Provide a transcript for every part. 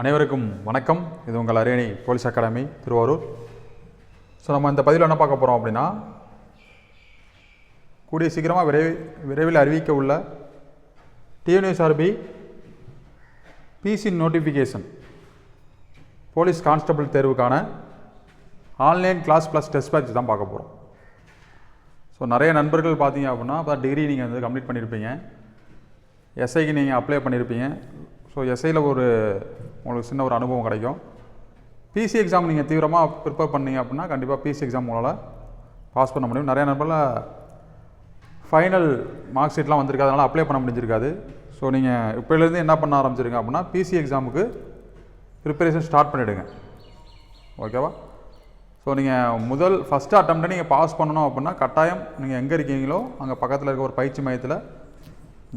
அனைவருக்கும் வணக்கம். இது உங்கள் அரியணை போலீஸ் அகாடமி திருவாரூர். ஸோ நம்ம இந்த பதிவில் என்ன பார்க்க போகிறோம் அப்படின்னா கூடிய சீக்கிரமாக விரைவி விரைவில் அறிவிக்க உள்ள TNSRB PC notification police constable தேர்வுக்கான online class plus test batch தான் பார்க்க போகிறோம் ஸோ நிறைய நண்பர்கள் பார்த்தீங்க அப்படின்னா அப்போ டிகிரி நீங்கள் வந்து கம்ப்ளீட் பண்ணியிருப்பீங்க எஸ்ஐக்கு நீங்கள் அப்ளை பண்ணியிருப்பீங்க ஸோ எஸ்ஐயில் ஒரு உங்களுக்கு சின்ன ஒரு அனுபவம் கிடைக்கும். பிசி எக்ஸாம் நீங்கள் தீவிரமாக ப்ரிப்பேர் பண்ணீங்க அப்படின்னா கண்டிப்பாக பிசி எக்ஸாம் உங்களால் பாஸ் பண்ண முடியும். நிறைய நண்பரில் ஃபைனல் மார்க் ஷீட்லாம் வந்திருக்கு. அதனால் அப்ளை பண்ண முடிஞ்சிருக்காது. ஸோ நீங்கள் இப்போலேருந்து என்ன பண்ண ஆரம்பிச்சிருங்க அப்படின்னா பிசி எக்ஸாமுக்கு ப்ரிப்பரேஷன் ஸ்டார்ட் பண்ணிவிடுங்க ஓகேவா ஸோ நீங்கள் முதல் ஃபஸ்ட்டு அட்டம்ப்டை நீங்கள் பாஸ் பண்ணணும் அப்படின்னா கட்டாயம் நீங்கள் எங்கே இருக்கீங்களோ அங்கே பக்கத்தில் இருக்க ஒரு பயிற்சி மையத்தில்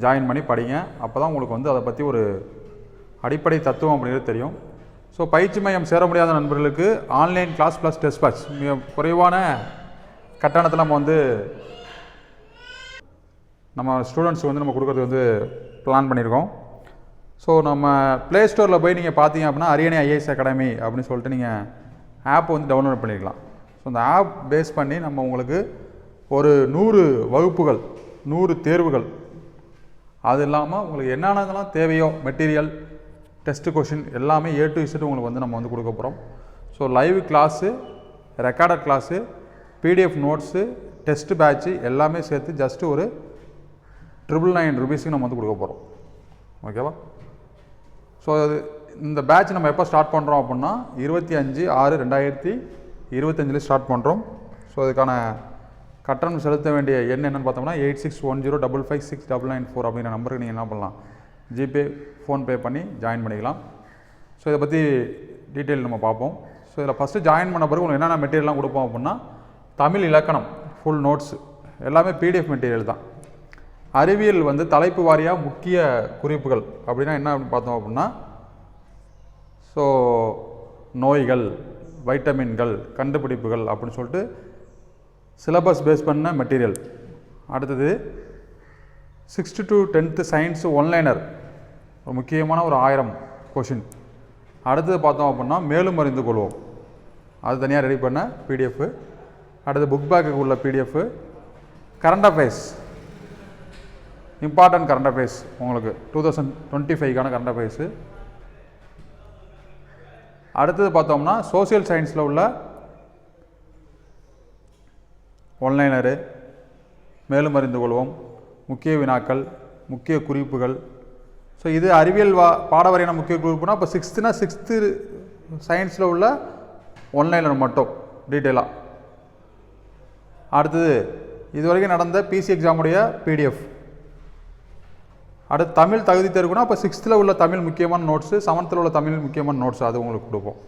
ஜாயின் பண்ணி படிங்க. அப்போ தான் உங்களுக்கு வந்து அதை பற்றி ஒரு அடிப்படை தத்துவம் அப்படிங்கிறது தெரியும். ஸோ பயிற்சி மையம் சேர முடியாத நண்பர்களுக்கு online class plus test batch மிக குறைவான கட்டணத்தில் நம்ம வந்து நம்ம ஸ்டூடெண்ட்ஸுக்கு வந்து நம்ம கொடுக்குறது வந்து பிளான் பண்ணியிருக்கோம். ஸோ நம்ம ப்ளே ஸ்டோரில் போய் நீங்கள் பார்த்தீங்க அப்படின்னா அரியணை ஐஏஎஸ் அகாடமி அப்படின்னு சொல்லிட்டு நீங்கள் ஆப் வந்து டவுன்லோட் பண்ணிக்கலாம் ஸோ அந்த ஆப் பேஸ் பண்ணி நம்ம உங்களுக்கு ஒரு நூறு வகுப்புகள் நூறு தேர்வுகள். அது இல்லாமல் உங்களுக்கு என்னென்னலாம் தேவையோ மெட்டீரியல் டெஸ்ட்டு கொஷின் எல்லாமே ஏ டு இசட் உங்களுக்கு வந்து நம்ம வந்து கொடுக்க போகிறோம் so live class recorded class PDF notes test batch எல்லாமே சேர்த்து ஜஸ்ட்டு ஒரு ட்ரிபிள் நைன் ருபீஸுக்கு நம்ம வந்து கொடுக்க போகிறோம் ஓகேவா ஸோ அது இந்த பேட்ச் நம்ம எப்போ ஸ்டார்ட் பண்ணுறோம் அப்படின்னா இருபத்தி அஞ்சு ஆறு ரெண்டாயிரத்தி இருபத்தஞ்சிலே ஸ்டார்ட் பண்ணுறோம் ஸோ அதுக்கான கட்டணம் செலுத்த வேண்டிய எண் என்னென்னு பார்த்தோம்னா eight six one zero double five six double nine four அப்படிங்கிற நம்பருக்கு நீங்கள் என்ன பண்ணலாம்? ஜிபே ஃபோன்பே பண்ணி ஜாயின் பண்ணிக்கலாம். ஸோ இதை பற்றி டீட்டெயில் நம்ம பார்ப்போம். ஸோ இதில் ஃபஸ்ட்டு ஜாயின் பண்ண பிறகு உங்களுக்கு என்னென்ன மெட்டீரியல்லாம் கொடுப்போம் அப்படின்னா தமிழ் இலக்கணம் ஃபுல் நோட்ஸு எல்லாமே பிடிஎஃப் மெட்டீரியல் தான். அறிவியல் வந்து தலைப்பு வாரியாக முக்கிய குறிப்புகள் அப்படின்னா என்ன பார்த்தோம் அப்படின்னா ஸோ நோய்கள் வைட்டமின்கள் கண்டுபிடிப்புகள் அப்படின்னு சொல்லிட்டு சிலபஸ் பேஸ் பண்ண மெட்டீரியல் அடுத்தது sixth to tenth science one liner ஒரு முக்கியமான ஒரு ஆயிரம் கொஷின் அடுத்தது பார்த்தோம் அப்படின்னா மேலும் அறிந்து கொள்வோம். அது தனியாக ரெடி பண்ண பிடிஎஃப் அடுத்து புக் பேக்குக்கு உள்ள PDF current affairs important current affairs உங்களுக்கு. டூ தௌசண்ட் டுவெண்ட்டி ஃபைவ்க்கான கரண்ட் அஃபேர்ஸு அடுத்தது பார்த்தோம்னா சோசியல் சயின்ஸில் உள்ள ஒன்லைனரு மேலும் அறிந்து கொள்வோம். முக்கிய வினாக்கள் முக்கிய குறிப்புகள் ஸோ இது அறிவியல் வா பாடவரையான முக்கிய குரூப்னா இப்போ சிக்ஸ்த்துனா சிக்ஸ்த்து சயின்ஸில் உள்ள ஒன்லைனர் மட்டும் டீட்டெயிலாக அடுத்தது இதுவரைக்கும் நடந்த பிசி எக்ஸாமுடைய பிடிஎஃப் அடுத்து தமிழ் தகுதி தேர்வுனா இப்போ சிக்ஸ்த்தில் உள்ள தமிழ் முக்கியமான நோட்ஸு செவன்த்தில் உள்ள தமிழ் முக்கியமான நோட்ஸ் அது உங்களுக்கு கொடுப்போம்.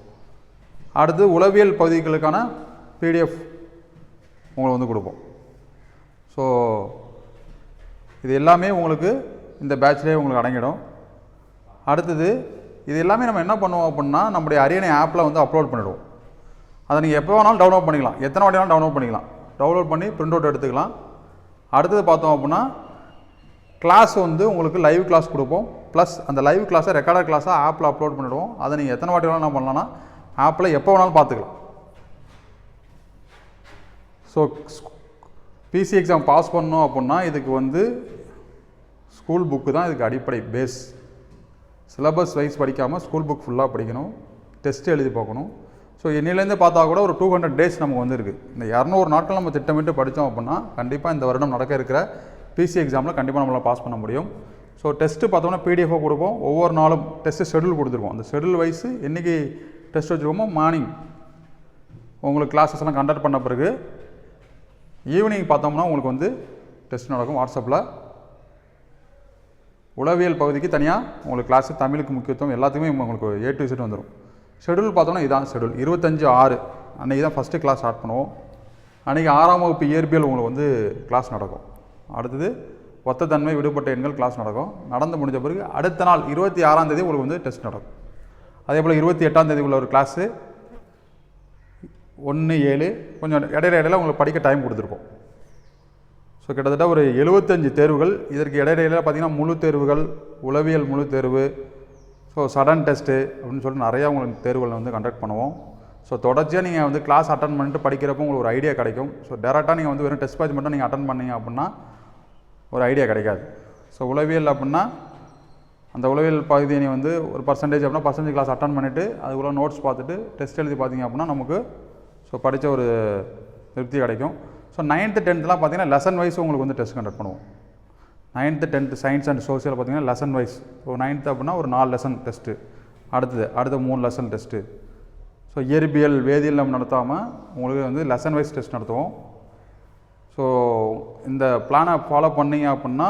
அடுத்து உளவியல் பகுதிகளுக்கான பிடிஎஃப் உங்களுக்கு வந்து கொடுப்போம். ஸோ இது எல்லாமே உங்களுக்கு இந்த பேட்ச்லேயே உங்களுக்கு அடங்கிடும். அடுத்தது இது எல்லாமே நம்ம என்ன பண்ணுவோம் அப்படின்னா நம்முடைய அரியணை ஆப்பில் வந்து அப்லோட் பண்ணிவிடுவோம் அதை நீங்கள் எப்போ வேணாலும் டவுன்லோட் பண்ணிக்கலாம். எத்தனை வாட்டி வேணாலும் டவுன்லோட் பண்ணிக்கலாம். டவுன்லோட் பண்ணி பிரிண்ட் அவுட் எடுத்துக்கலாம். அடுத்தது பார்த்தோம் அப்படின்னா கிளாஸ் வந்து உங்களுக்கு லைவ் கிளாஸ் கொடுப்போம். ப்ளஸ் அந்த லைவ் கிளாஸை ரெக்கார்டர் கிளாஸாக ஆப்பில் அப்லோட் பண்ணிவிடுவோம் அதை நீங்கள் எத்தனை வாட்டி வேணாலும் என்ன பண்ணலாம்னா ஆப்பில் எப்போ வேணாலும் பார்த்துக்கலாம். ஸோ பிசி எக்ஸாம் பாஸ் பண்ணோம் அப்படின்னா இதுக்கு வந்து ஸ்கூல் புக்கு தான் இதுக்கு அடிப்படை பேஸ் சிலபஸ் வைஸ் படிக்காமல் ஸ்கூல் புக் ஃபுல்லாக படிக்கணும். டெஸ்ட் எழுதி பார்க்கணும். ஸோ இன்னிலேருந்து பார்த்தா கூட ஒரு டூ ஹண்ட்ரட் டேஸ் நமக்கு வந்துருக்கு. இந்த இரநூறு நாட்கள் நம்ம திட்டமிட்டு படித்தோம் அப்படின்னா கண்டிப்பாக இந்த வருடம் நடக்க இருக்கிற பிசி எக்ஸாமில் கண்டிப்பாக நம்மளால் பாஸ் பண்ண முடியும். ஸோ டெஸ்ட்டு பார்த்தோம்னா பிடிஎஃபாக கொடுப்போம். ஒவ்வொரு நாளும் டெஸ்ட்டு ஷெடியூல் கொடுத்துருக்கோம் அந்த ஷெடியூல் வைஸு என்றைக்கு டெஸ்ட் வச்சுருக்கோமோ மார்னிங் உங்களுக்கு கிளாஸஸ்லாம் எல்லாம் கண்டக்ட் பண்ண பிறகு ஈவினிங் பார்த்தோம்னா உங்களுக்கு வந்து டெஸ்ட் நடக்கும். வாட்ஸ்அப்பில் உளவியல் பகுதிக்கு தனியாக உங்களுக்கு கிளாஸு தமிழுக்கு முக்கியத்துவம் எல்லாத்துக்குமே உங்களுக்கு ஏ டு செட் வந்துடும் ஷெடியூல் பார்த்தோம்னா இதான் ஷெடியூல் இருபத்தஞ்சு ஆறு. அன்றைக்கி தான் ஃபஸ்ட்டு கிளாஸ் ஸ்டார்ட் பண்ணுவோம். அன்றைக்கி ஆறாம் வகுப்பு இயற்பியல் உங்களுக்கு வந்து கிளாஸ் நடக்கும். அடுத்தது ஒத்த தன்மை விடுபட்ட எண்கள் கிளாஸ் நடக்கும். நடந்து முடிஞ்ச பிறகு அடுத்த நாள் இருபத்தி ஆறாம் தேதி உங்களுக்கு வந்து டெஸ்ட் நடக்கும். அதே போல் இருபத்தி எட்டாம் தேதி உள்ள ஒரு கிளாஸு ஒன்று ஏழு கொஞ்சம் இடையில இடையில உங்களுக்கு படிக்க டைம் கொடுத்துருக்கோம் ஸோ கிட்டத்தட்ட ஒரு எழுபத்தஞ்சு தேர்வுகள். இதற்கு இடையிடையில் பார்த்தீங்கன்னா முழு தேர்வுகள் உளவியல் முழு தேர்வு ஸோ சடன் டெஸ்ட்டு அப்படின்னு சொல்லிட்டு நிறையா உங்களுக்கு தேர்வுகளை வந்து கண்டக்ட் பண்ணுவோம். ஸோ தொடர்ச்சியாக நீங்கள் வந்து கிளாஸ் அட்டன் பண்ணிட்டு படிக்கிறப்போ உங்களுக்கு ஒரு ஐடியா கிடைக்கும். ஸோ டேரெக்டாக நீங்கள் வந்து வெறும் டெஸ்ட் பேட்ச் மட்டும் நீங்கள் அட்டன் பண்ணீங்க அப்படின்னா ஒரு ஐடியா கிடைக்காது. ஸோ உளவியல் அப்படின்னா அந்த உளவியல் பகுதியை நீ வந்து ஒரு பர்சன்டேஜ் அப்படின்னா பர்சன்டேஜ் கிளாஸ் அட்டன் பண்ணிவிட்டு அதுக்குள்ளே நோட்ஸ் பார்த்துட்டு டெஸ்ட் எழுதி பார்த்தீங்க அப்படின்னா நமக்கு ஸோ படித்த ஒரு திருப்தி கிடைக்கும். ஸோ நைன்த்து டென்த்லாம் பார்த்தீங்கன்னா லெசன் வைஸ் உங்களுக்கு வந்து டெஸ்ட் கண்டக்ட் பண்ணுவோம். Ninth tenth science and social பார்த்தீங்கன்னா லெசன் வைஸ் ஸோ நைன்த்து அப்படின்னா ஒரு நாலு லெசன் டெஸ்ட்டு அடுத்தது அடுத்த மூணு லெசன் டெஸ்ட்டு ஸோ இயற்பியல் வேதியியல் நம்ம நடத்தாமல் உங்களுக்கு வந்து லெசன் வைஸ் டெஸ்ட் நடத்துவோம். ஸோ இந்த பிளானை ஃபாலோ பண்ணீங்க அப்படின்னா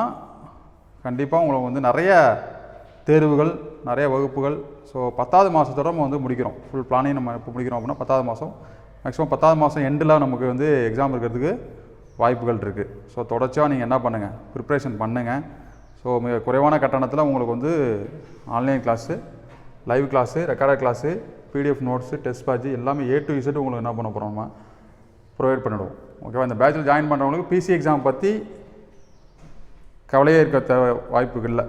கண்டிப்பாக உங்களுக்கு வந்து நிறைய தேர்வுகள் நிறைய வகுப்புகள். ஸோ பத்தாவது மாதத்தோட நம்ம வந்து முடிக்கிறோம். ஃபுல் பிளானையும் நம்ம எப்போ முடிக்கிறோம் அப்படின்னா பத்தாவது மாதம் மேக்ஸிமம் பத்தாவது மாதம் எண்டில் நமக்கு வந்து எக்ஸாம் இருக்கிறதுக்கு வாய்ப்புகள் இருக்குது ஸோ தொடர்ச்சியாக நீங்கள் என்ன பண்ணுங்கள் ப்ரிப்ரேஷன் பண்ணுங்கள் ஸோ மிக குறைவான கட்டணத்தில் உங்களுக்கு வந்து online class live class recorded class PDF notes test batch எல்லாமே ஏ டு இசட் உங்களுக்கு என்ன பண்ண போகிறோம் நம்ம? ப்ரொவைட் பண்ணிவிடுவோம் ஓகேவா இந்த பேட்சில் ஜாயின் பண்ணுறவங்களுக்கு பிசி எக்ஸாம் பற்றி கவலையே இருக்க தேவை வாய்ப்புகள் இல்லை.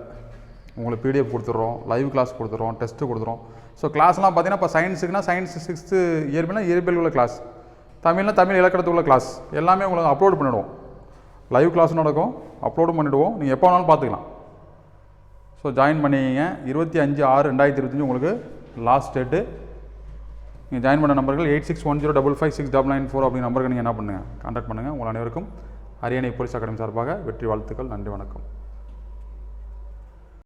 உங்களுக்கு பிடிஎஃப் கொடுத்துட்றோம் லைவ் கிளாஸ் கொடுத்துட்றோம் டெஸ்ட்டு கொடுத்துறோம் ஸோ கிளாஸ்லாம் பார்த்தீங்கன்னா இப்போ சயின்ஸுக்குனா சயின்ஸ் சிக்ஸ்த்து இயற்பியல்னா இயற்பியல் உள்ள கிளாஸ் தமிழ்னா தமிழ் இலக்கணத்துக்கு உள்ள கிளாஸ் எல்லாமே உங்களுக்கு அப்லோட் பண்ணிவிடுவோம் லைவ் கிளாஸ் நடக்கும். அப்லோடும் பண்ணிவிடுவோம் நீங்கள் எப்போ வேணாலும் பார்த்துக்கலாம். ஸோ ஜாயின் பண்ணிக்கிங்க. இருபத்தி அஞ்சு ஆறு ரெண்டாயிரத்தி இருபத்தஞ்சி உங்களுக்கு லாஸ்ட் டேட்டு நீங்கள் ஜாயின் பண்ண நம்பர்கள் eight six one zero double five six double nine four அப்படிங்கிற நம்பருக்கு நீங்கள் என்ன பண்ணுங்கள் கான்டாக்ட் பண்ணுங்கள் உங்கள் அனைவருக்கும் அரியணை போலீஸ் அகாடமி சார்பாக வெற்றி வாழ்த்துக்கள். நன்றி வணக்கம்.